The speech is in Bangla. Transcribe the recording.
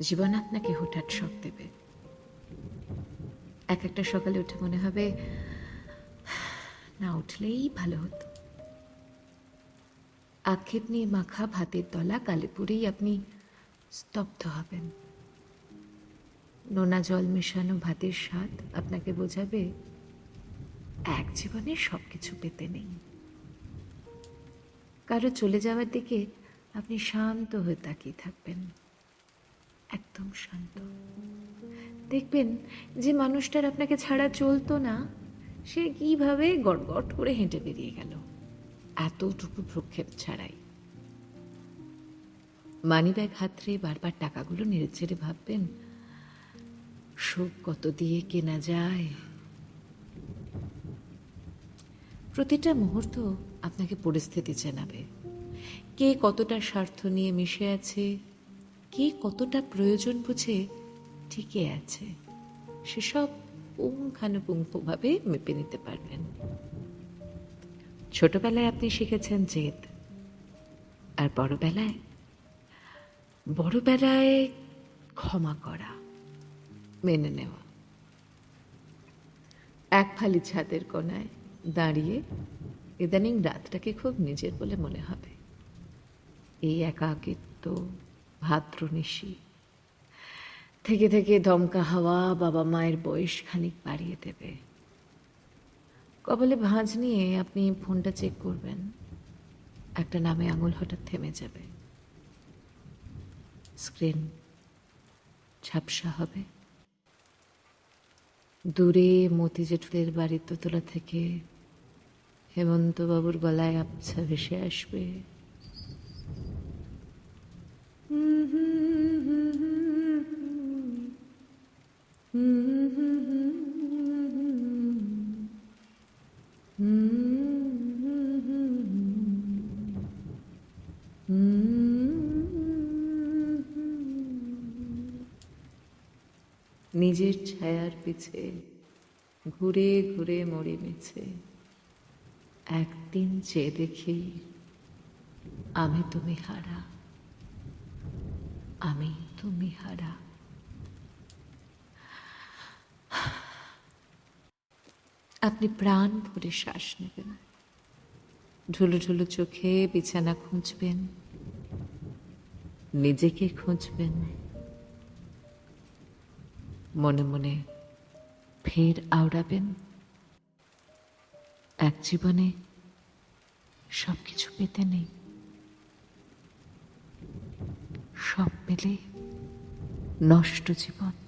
জীবন আপনাকে হঠাৎ শখ দেবে? এক একটা সকালে উঠে মনে হবে, না উঠলেই ভালো হতো। আক্ষেপ নিয়ে মাখা ভাতের তলা কালেপুরেই আপনি স্তব্ধ হবেন। নোনা জল মেশানো ভাতের স্বাদ আপনাকে বোঝাবে, এক জীবনে সব কিছু পেতে নেই। কারও চলে যাওয়ার দিকে আপনি শান্ত হয়ে তাকিয়ে থাকবেন। একদম শান্ত। দেখবেন যে মানুষটার আপনাকে ছাড়া চলতো না, সে কীভাবে গড়গড় করে হেঁটে বেরিয়ে গেল। এতটুকু প্রক্ষেপ ছাড়াই। মানিব্যাগ হাতরে বারবার টাকাগুলো নেড়ে ছেড়ে ভাববেন সুখ কত দিয়ে কেনা যায়? প্রতিটা মুহূর্ত আপনাকে পরিস্থিতি চেনাবে। কে কতটা স্বার্থ নিয়ে মিশে আছে কে কতটা প্রয়োজন বুঝে ঠিকই আছে। সেসব পুঙ্খানুপুঙ্খভাবে মেপে নিতে পারবেন। ছোটবেলায় আপনি শিখেছেন জেদ, আর বড়বেলায় বড়বেলায় ক্ষমা করা, মেনে নেওয়া। এক ফালি ছাদের কোনায় দাঁড়িয়ে ইদানিং রাতটাকে খুব নিজের বলে মনে হবে। এই একাকিত্ব ভাদ্র নিশি। থেকে থেকে দমকা হাওয়া বাবা মায়ের বয়স খানিক বাড়িয়ে দেবে। কবলে ভাঁজ নিয়ে আপনি ফোনটা চেক করবেন। একটা নামে আঙুল হঠাৎ থেমে যাবে। স্ক্রিন ঝাপসা হবে। দূরে মতি জেঠুদের বাড়ির দোতলা থেকে হেমন্তবাবুর গলায় আবছা ভেসে আসবে। নিজের ছায়ার পিছে ঘুরে ঘুরে মরে মিছে একদিন চেয়ে দেখি আমি তুমি হারা। আমি তুমি হারা আপনি প্রাণ ভরে শ্বাস নেবেন। ঢুলো ঢুলো চোখে বিছানা খুঁজবেন। নিজেকে খুঁজবেন। মনে মনে ফের আওড়াবেন। এক জীবনে সব কিছু পেতে নেই। সব মিলে নষ্ট জীবন।